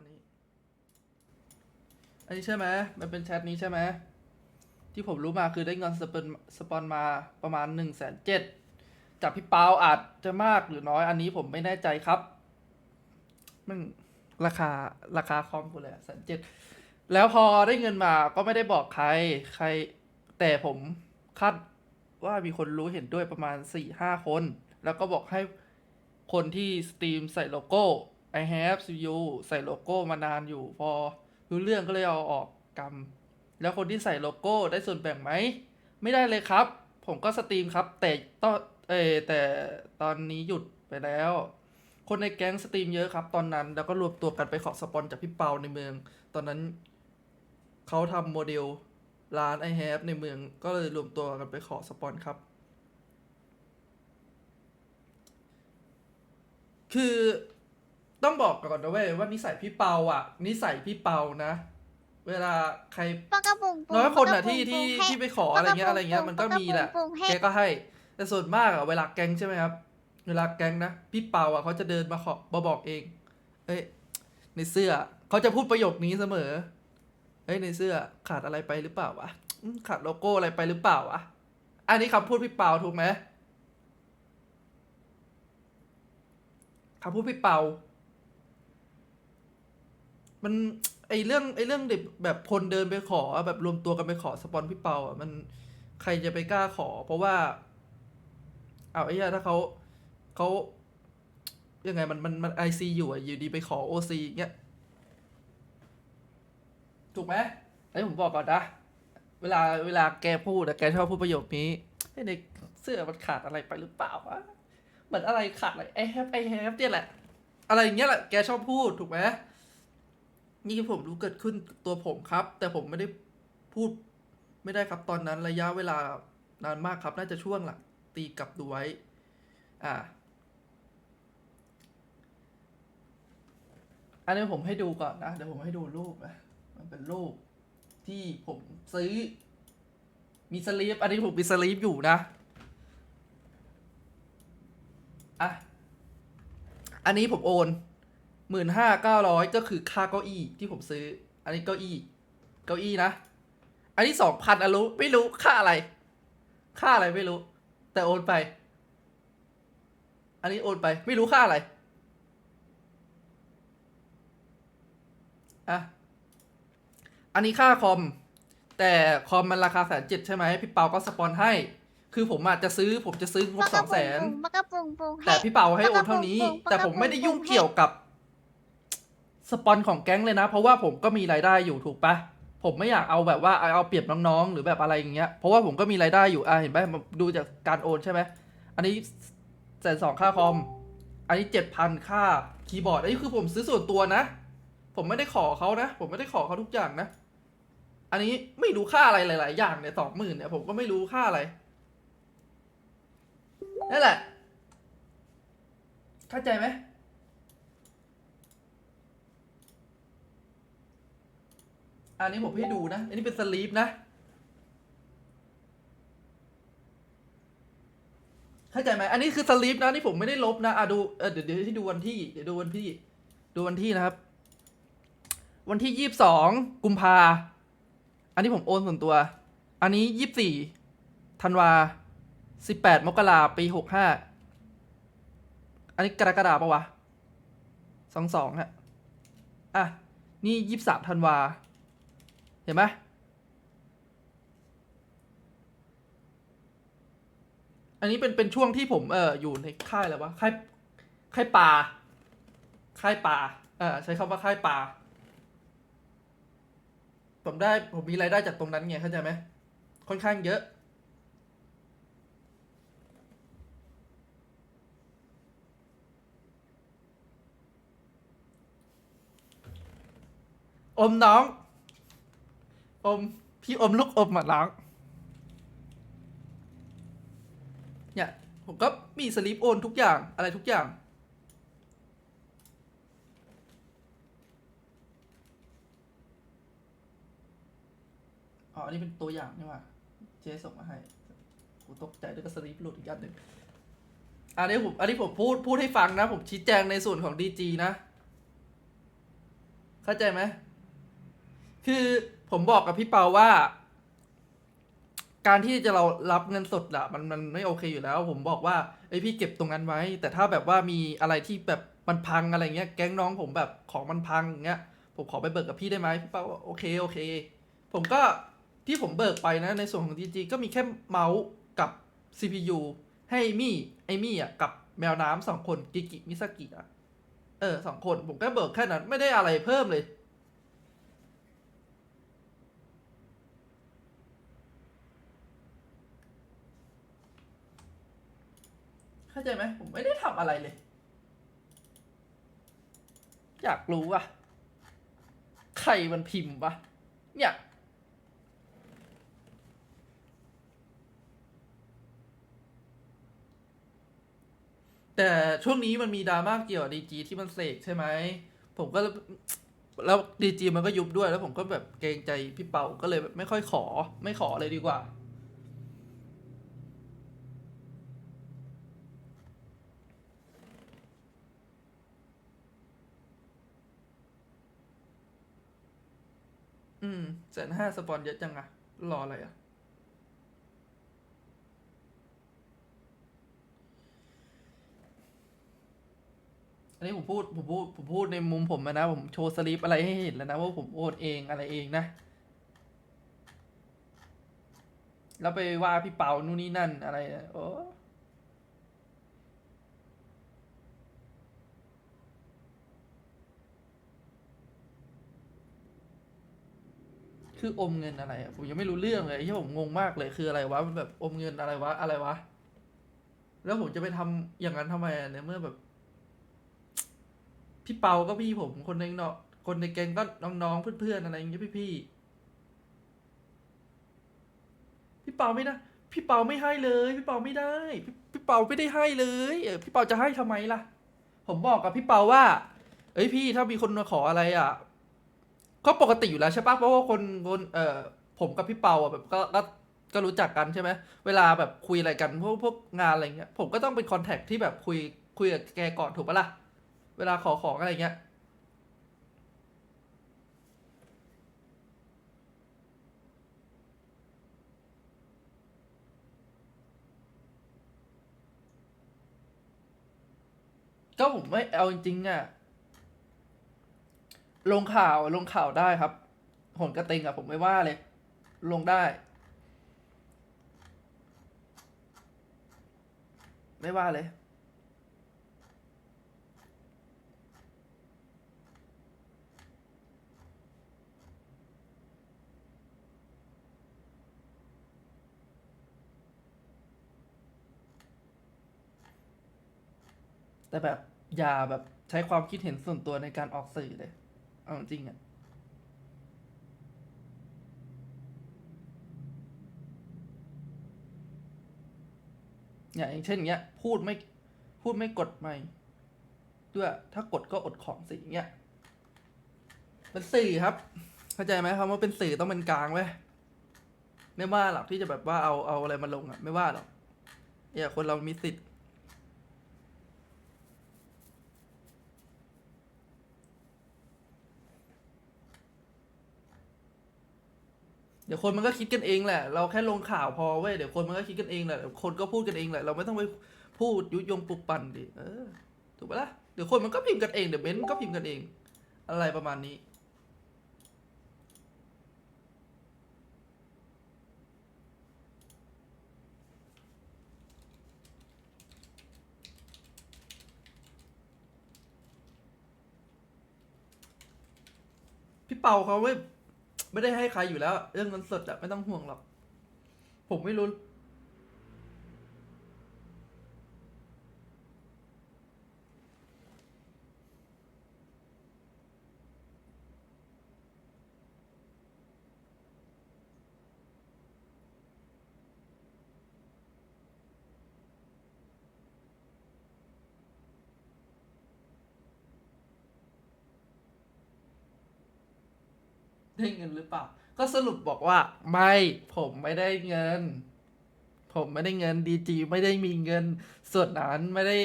ณนี้ อันนี้ใช่ไหมมันเป็นแชทนี้ใช่ไหมที่ผมรู้มาคือได้เงินสปอนสปอนมาประมาณหนึ่งแสนเจ็ดจากพี่เปาอาจจะมากหรือน้อยอันนี้ผมไม่แน่ใจครับ มันราคาราคาคอมกูเลยแสนเจ็ดแล้วพอได้เงินมาก็ไม่ได้บอกใคร ใคร แต่ผมคาดว่ามีคนรู้เห็นด้วยประมาณสี่ห้าคน แล้วก็บอกให้คนที่สตรีมใส่โลโก้ I have CPU ใส่โลโก้มานานอยู่พอรู้เรื่องก็เลยเอาออกกำแล้วคนที่ใส่โลโก้ได้ส่วนแบ่งไหม ไม่ได้เลยครับ ผมก็สตรีมครับ แต่ตอนเออแต่ตอนนี้หยุดไปแล้ว คนในแก๊งสตรีมเยอะครับ ตอนนั้นแล้วก็รวมตัวกันไปขอสปอนจากพี่เปาในเมือง ตอนนั้นเขาทำโมเดลร้าน i have ในเมืองก็เลยรวมตัวกันไปขอสปอนครับ คือ ต้องบอกก่อนนะเว้ยว่านิสัยพี่เปาอะ นิสัยพี่เปานะ เวลาใครปากกระปุงปุงน้อยคนอะปากกที่ระปุที่งให้ที่ไปขออะไรเงี้ยอะไรเงี้ยมันก็มีแหละปากกระปุงให้แกก็ให้ แต่ส่วนมากอะเวลาแก๊งใช่ไหมครับ เวลาแก๊งนะพี่เปาอะเขาจะเดินมาขอมาบอกเอง เอ้ยในเสื้อเขาจะพูดประโยคนี้เสมอเอ้ยในเสื้อขาดอะไรไปหรือเปล่าวะอืมขาดโลโก้อะไรไปหรือเปล่าวะอันนี้คำพูดพี่เปาถูกไหมคำพูดพี่เปา มันไอเรื่องไอเรื่องเด็กแบบคนเดินไปขอแบบรวมตัวกันไปขอสปอนพี่เปาอะมันใครจะไปกล้าขอ เพราะว่า เอาไอ้เหี้ยถ้าเขาเขายังไงมันมันมันไอซีอยู่อะอยู่ดีไปขอโอซีเงี้ยถูกไหมไอ้ผมบอกก่อนนะเวลาเวลาแกพูดอะแกชอบพูดประโยคนี้ไอเด็กเสื้อมันขาดอะไรไปหรือเปล่าวะเหมือนอะไรขาดอะไรไอแฮปไอแฮปเนี่ยแหละ อะไรอย่างเงี้ยแหละแกชอบพูดถูกไหม นี่คือผมรู้เกิดขึ้นตัวผมครับ แต่ผมไม่ได้พูดไม่ได้ครับตอนนั้นระยะเวลานานมากครับ น่าจะช่วงหลังตีกลับดูไว้ อ่า อันนี้ผมให้ดูก่อนนะ เดี๋ยวผมให้ดูรูปนะ มันเป็นรูปที่ผมซื้อ มีสลีป อันนี้ผมมีสลีปอยู่นะ อะ อันนี้ผมโอน หมื่นห้าเก้าร้อยก็คือค่าเก้าอี้ที่ผมซื้อ อันนี้เก้าอี้ เก้าอี้นะ อันนี้สองพันอะรู้ไม่รู้ค่าอะไร ค่าอะไรไม่รู้ แต่โอนไป อันนี้โอนไป ไม่รู้ค่าอะไร อะ อันนี้ค่าคอม แต่คอมมันราคาแสนเจ็ดใช่ไหมพี่เปาก็สปอนให้ คือผมอาจจะซื้อผมจะซื้องบสองแสนปากกระปุงปุงให้แต่พี่เปาให้โอนเท่านี้ แต่ผมไม่ได้ยุ่งเกี่ยวกับ สปอนของแก๊งเลยนะ เพราะว่าผมก็มีรายได้อยู่ถูกปะผมไม่อยากเอาแบบว่าเอาเปรียบน้องๆ หรือแบบอะไรอย่างเงี้ย เพราะว่าผมก็มีรายได้อยู่อะเห็นไหมดูจากการโอนใช่ไหมอันนี้แสนสองค่าคอม อันนี้เจ็ดพันค่าคีย์บอร์ด อันนี้คือผมซื้อส่วนตัวนะ ผมไม่ได้ขอเขานะ ผมไม่ได้ขอเขาทุกอย่างนะ อันนี้ไม่รู้ค่าอะไรหลาย ๆ อย่างเนี่ยสองหมื่นเนี่ยผมก็ไม่รู้ค่าอะไรนั่นแหละ เข้าใจไหม อันนี้ผมให้ดูนะ อันนี้เป็นสลีปนะ เข้าใจไหม อันนี้คือสลีปนะ นี่ผมไม่ได้ลบนะ อะดู เออเดี๋ยวเดี๋ยวให้ดูวันที่ เดี๋ยวดูวันที่ ดูวันที่นะครับ วันที่ยี่สิบสองกุมภา อันนี้ผมโอนส่วนตัว อันนี้ยี่สิบสี่ธันวาสิบแปดมกราปีหกห้า อันนี้กรกฎาปะวะสองสองฮะ อะ นี่ยี่สิบสามธันวา ห็นไหมอันนี้เป็นเป็นช่วงที่ผมเอออยู่ในค่ายอะไรวะค่ายค่ายป่าค่ายป่าเออใช้คำว่าค่ายป่าผมได้ผมมีรายได้จากตรงนั้นไงเข้าใจไหมค่อนข้างเยอะอมน้อง อม พี่อมลูกอมมาล้างเนี่ยผมก็มีสลิปโอนทุกอย่างอะไรทุกอย่าง อ๋ออันนี้เป็นตัวอย่างนี่หว่า เจ๊ส่งมาให้กูตกใจด้วยก็สลิปหลุดอีกอันหนึ่งอันนี้ผมอันนี้ผมพูดพูดให้ฟังนะ ผมชี้แจงในส่วนของดีจีนะ เข้าใจไหม คือ ผมบอกกับพี่เปาว่า การที่จะเรารับเงินสดอะมันมันไม่โอเคอยู่แล้ว ผมบอกว่าไอพี่เก็บตรงนั้นไว้ แต่ถ้าแบบว่ามีอะไรที่แบบมันพังอะไรเงี้ย แก๊งน้องผมแบบของมันพังอย่างเงี้ย ผมขอไปเบิกกับพี่ได้ไหมพี่เปาว่าโอเคโอเค ผมก็ที่ผมเบิกไปนะ ในส่วนของ DG ก็มีแค่เมาส์กับ CPU ให้มี่ไอมี่อะกับแมวน้ำสองคนกิกิมิซากิอะเออสองคนผมก็เบิกแค่นั้นไม่ได้อะไรเพิ่มเลยาใจไหมผมไม่ได้ทำอะไรเลย อยากรู้ว่ะใครมันพิมพ์วะเนี่ยแต่ช่วงนี้มันมีดราม่าเกี่ยวกับดีจีที่มันเสกใช่ไหม ผมก็แล้วดีจีมันก็ยุบด้วยแล้วผมก็แบบเกรงใจพี่เปาก็เลยไม่ค่อยขอ ไม่ขอเลยดีกว่า อืม แสนห้าสปอนเยอะจังอะรออะไรอะอันนี้ผมพูดผมพูดผมพูดในมุมผมนะ ผมโชว์สลิปอะไรให้เห็นแล้วนะ ว่าผมโอนเองอะไรเองนะ แล้วไปว่าพี่เปานู่นนี่นั่นอะไรนะโอ้ คืออมเงินอะไรอะผมยังไม่รู้เรื่องเลยที่ผมงงมากเลยคืออะไรวะมันแบบอมเงินอะไรวะอะไรวะ แล้วผมจะไปทำอย่างนั้นทำไมอะในเมื่อแบบ พี่เปาก็พี่ผมคนในเนาะคนในแกงก็น้องๆเพื่อนๆอะไรอย่างเงี้ยพี่ๆพี่เปาไม่นะพี่เปาไม่ให้เลย พี่เปาไม่ได้พี่พี่เปาไม่ได้ให้เลยเออพี่เปาจะให้ทำไมล่ะ ผมบอกกับพี่เปาว่า เอ้ยพี่ถ้ามีคนมาขออะไรอะ ก็ปกติอยู่แล้วใช่ปะเพราะว่าคนคนเอ่อผมกับพี่เปาอะแบบก็ก็ก็รู้จักกันใช่ไหมเวลาแบบคุยอะไรกันพวกพวกงานอะไรเงี้ยผมก็ต้องเป็นคอนแทคที่แบบคุยคุยกับแกก่อนถูกปะล่ะเวลาขอของอะไรเงี้ยก็ผมไม่เอาจริงๆอะ ลงข่าวลงข่าวได้ครับหนกระติงอะผมไม่ว่าเลย ลงได้ ไม่ว่าเลยแต่แบบอย่าแบบใช้ความคิดเห็นส่วนตัวในการออกสื่อเลย เอาจริงๆอะอย่างเช่นเงี้ย พูดไม่พูดไม่กดไม่ด้วยถ้ากดก็อดของสิอย่างเงี้ยเป็นสื่อครับ เข้าใจไหมคำว่าเป็นสื่อต้องเป็นกลางเว้ยไม่ว่าหรอกที่จะแบบว่าเอาเอาอะไรมาลงอะไม่ว่าหรอกเนี่ยคนเรามีสิทธิ์ ดี๋ยวคนมันก็คิดกันเองแหละ เราแค่ลงข่าวพอเว้ย เดี๋ยวคนมันก็คิดกันเองแหละ คนก็พูดกันเองแหละ เราไม่ต้องไปพูดยุยงปลุกปั่นดิ เออ ถูกปะล่ะ เดี๋ยวคนมันก็พิมพ์กันเอง เดี๋ยวเบนซ์ก็พิมพ์กันเอง อะไรประมาณนี้ พี่เปาเขาไม่ ไม่ได้ให้ใครอยู่แล้ว เรื่องเงินสดอะไม่ต้องห่วงหรอก ผมไม่รู้ ได้เงินหรือเปล่า ก็สรุปบอกว่า ไม่ผมไม่ได้เงิน ผมไม่ได้เงินดีจีไม่ได้มีเงินส่วนนั้นไม่ได้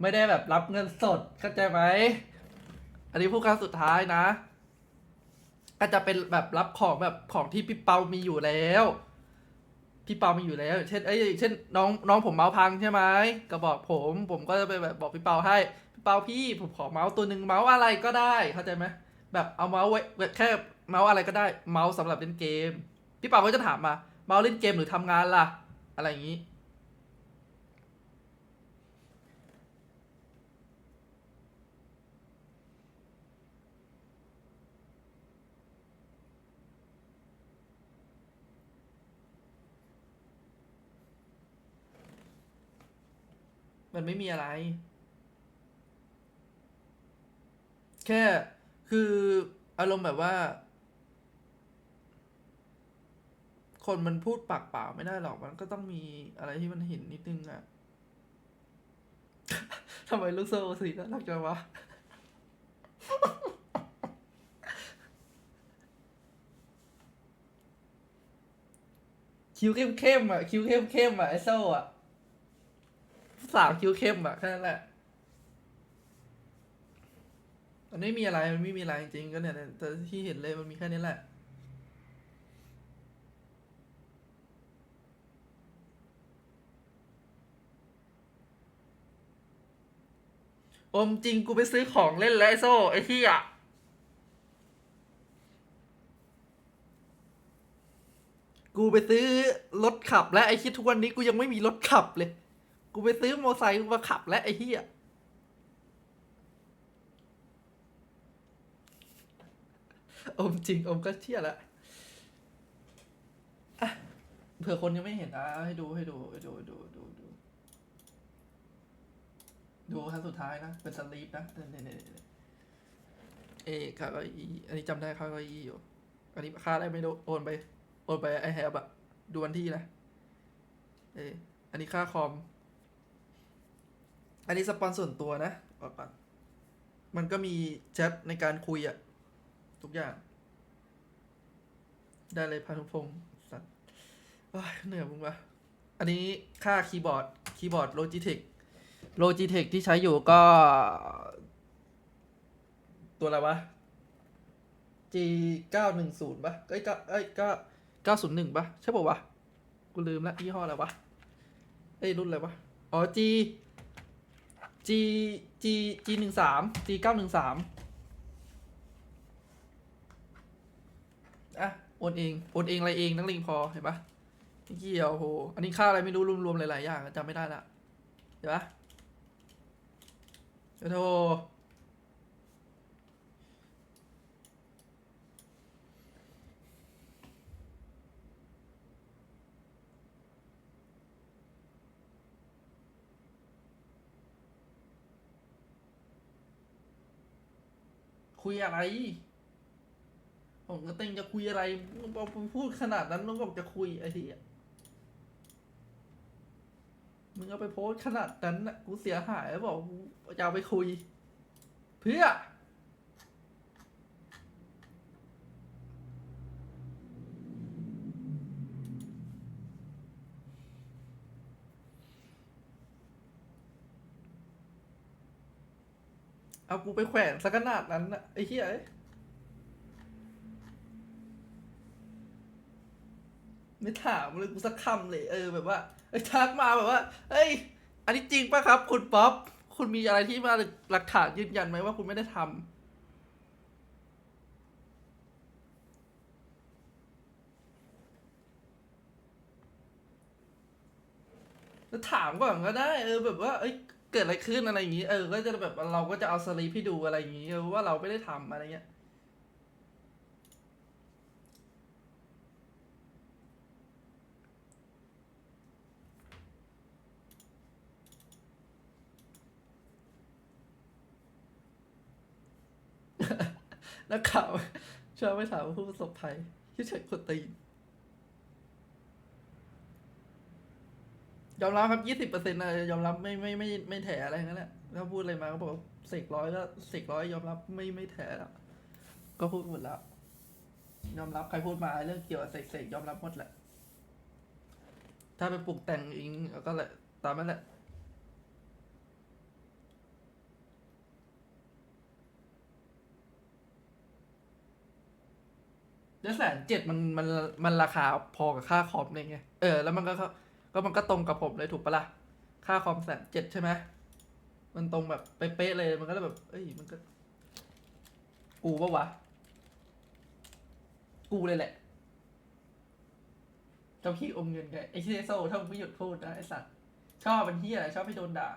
ไม่ได้แบบรับเงินสดเข้าใจไหมอันนี้พูดครั้งสุดท้ายนะ ก็จะเป็นแบบรับของแบบของที่พี่เปามีอยู่แล้วพี่เปามีอยู่แล้ว เช่นเอ้ยเช่นน้องน้องผมเมาส์พังใช่ไหมก็บอกผม ผมก็จะไปแบบบอกพี่เปาให้พี่เปาพี่ผมขอเมาส์ตัวหนึ่งเมาส์อะไรก็ได้เข้าใจไหมแบบเอาเมาส์ไว้แค่ เมาส์อะไรก็ได้เมาส์สำหรับเล่นเกม พี่เปาก็จะถามมาเมาส์เล่นเกมหรือทำงานล่ะ อะไรอย่างนี้ มันไม่มีอะไร แค่คืออารมณ์แบบว่า คนมันพูดปากเปล่าไม่ได้หรอกมันก็ต้องมีอะไรที่มันเห็นนิดนึงอะทำไมลูกโซ่สีน่ารักจังวะคิ้วเข้มๆอะคิ้วเข้มๆอะไอโซ่อะสาวคิ้วเข้มอะแค่นั้นแหละมันไม่มีอะไรมันไม่มีอะไรจริงๆก็เนี่ยแต่ที่เห็นเลยมันมีแค่นี้แหละ อมจริงกูไปซื้อของเล่นแล้วไอโซ่ไอที่อะกูไปซื้อรถขับ แล้วไอคิดทุกวันนี้กูยังไม่มีรถขับเลย กูไปซื้อมอเตอร์ไซค์มาขับ แล้วไอ้เหี้ยอมจริงอมก็เชี่ยละอะเผื่อคนยังไม่เห็นอะให้ดูให้ดูให้ดูดูดู ดูครั้งสุดท้ายนะ เป็นสลีปนะเนี่ยเนี่ยเนี่ยเอค่าเก็อีอันนี้จำได้ค่าเก็อีอยู่ อันนี้ค่าอะไรไม่รู้โอนไป โอนไปไอแฮบอะดูวันที่นะ เอออันนี้ค่าคอม อันนี้สปอนส่วนตัวนะบอกก่อนมันก็มีแชทในการคุยอะทุกอย่าง ได้เลยพานุพงศ์สัตว์โอ้ยเหนื่อยมึงวะอันนี้ค่าคีย์บอร์ด คีย์บอร์ด Logitech Logitech ที่ โลจิเทคที่ใช้อยู่ก็ ตัวอะไรวะ G เก้าหนึ่งศูนย์ปะเอ้ยก้าเอ้ยก้าเก้าศูนย์หนึ่งปะใช่ป่าวะ กูลืมละยี่ห้ออะไรวะ เอ้ยรุ่นอะไรวะ อ๋อ G G G G หนึ่งสาม G เก้าหนึ่งสามอะโอนเองโอนเองอะไรเองนักเลงพอเห็นปะเกี่ยวโห อันนี้ค่าอะไรไม่รู้รวมๆหลายๆอย่างจำไม่ได้ละเห็นปะ โอ้โธคุยอะไร ผมก็เต็งจะคุยอะไรมึงบอกมึงพูดขนาดนั้นมึงบอกจะคุยไอ้ทีย มึงเอาไปโพสขนาดนั้นน่ะกูเสียหายแล้วบอกกูจะเอาไปคุย เพื่อ เอากูไปแขวนสักขนาดนั้นน่ะไอ้เหี้ยเอ้ย ไม่ถามเลยกูสักคำเลยเออแบบว่าไอ้ยทักมาแบบว่าเอ้ย อันนี้จริงป่ะครับ คุณป๊อปคุณมีอะไรที่มาหลักฐานยืนยันไหมว่าคุณไม่ได้ทำแล้วถามก่อนก็ได้ เออ แบบว่า เอ้ยเกิดอะไรขึ้นอะไรอย่างงี้ เออ ก็จะแบบเราก็จะเอาสลีปให้ดูอะไรอย่างงี้ว่าเราไม่ได้ทำอะไรเงี้ย นักข่าวชอบไม่ถามผู้ประสบภัยที่เฉยคนตีนยอมรับครับยี่สิบเปอร์เซ็นต์นะยอมรับไม่ไม่ไม่ไม่แถอะไรงนั้นแหละถ้าพูดอะไรมาก็บอกเสกร้อยก็เสกร้อยยอมรับไม่ไม่แถแล้วก็พูดหมดแล้ว ยอมรับใครพูดมาเรื่องเกี่ยวกับเสกเสกยอมรับหมดแหละ ถ้าไปปลุกแต่งเองก็แหละตามนั้นแหละ แล้วแสนเจ็ดมันมันมันราคาพอกับค่าคอมเลยไงเออแล้วมันก็ก็ก็มันก็ตรงกับผมเลยถูกปะล่ะค่าคอมแสนเจ็ดใช่ไหมมันตรงแบบเป๊ะเลยมันก็เลยแบบ เอ้ยมันก็ กูปะวะ กูเลยแหละเจ้าพี่อมเงินไงไอ้ที่โซถ้ามึงไม่หยุดพูดนะไอ้สัตว์ชอบเป็นที่อะไรชอบให้โดนด่า